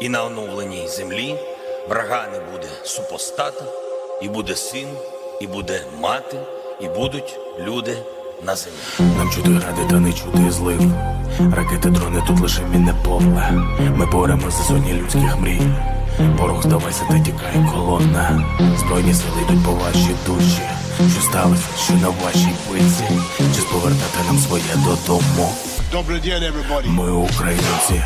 І на оновленій землі врага не буде супостата, і буде син, і буде мати, і будуть люди на землі. Нам чути гради та не чути злив. Ракети, дрони тут лише мінне повле. Ми боремося за сотні людських мрій. Ворог здавайся та тікає колона. Збройні сили йдуть по вашій душі. Що сталося, що на вашій пиці? Чи повертати нам своє додому. Добрий день, everybody. Ми українці.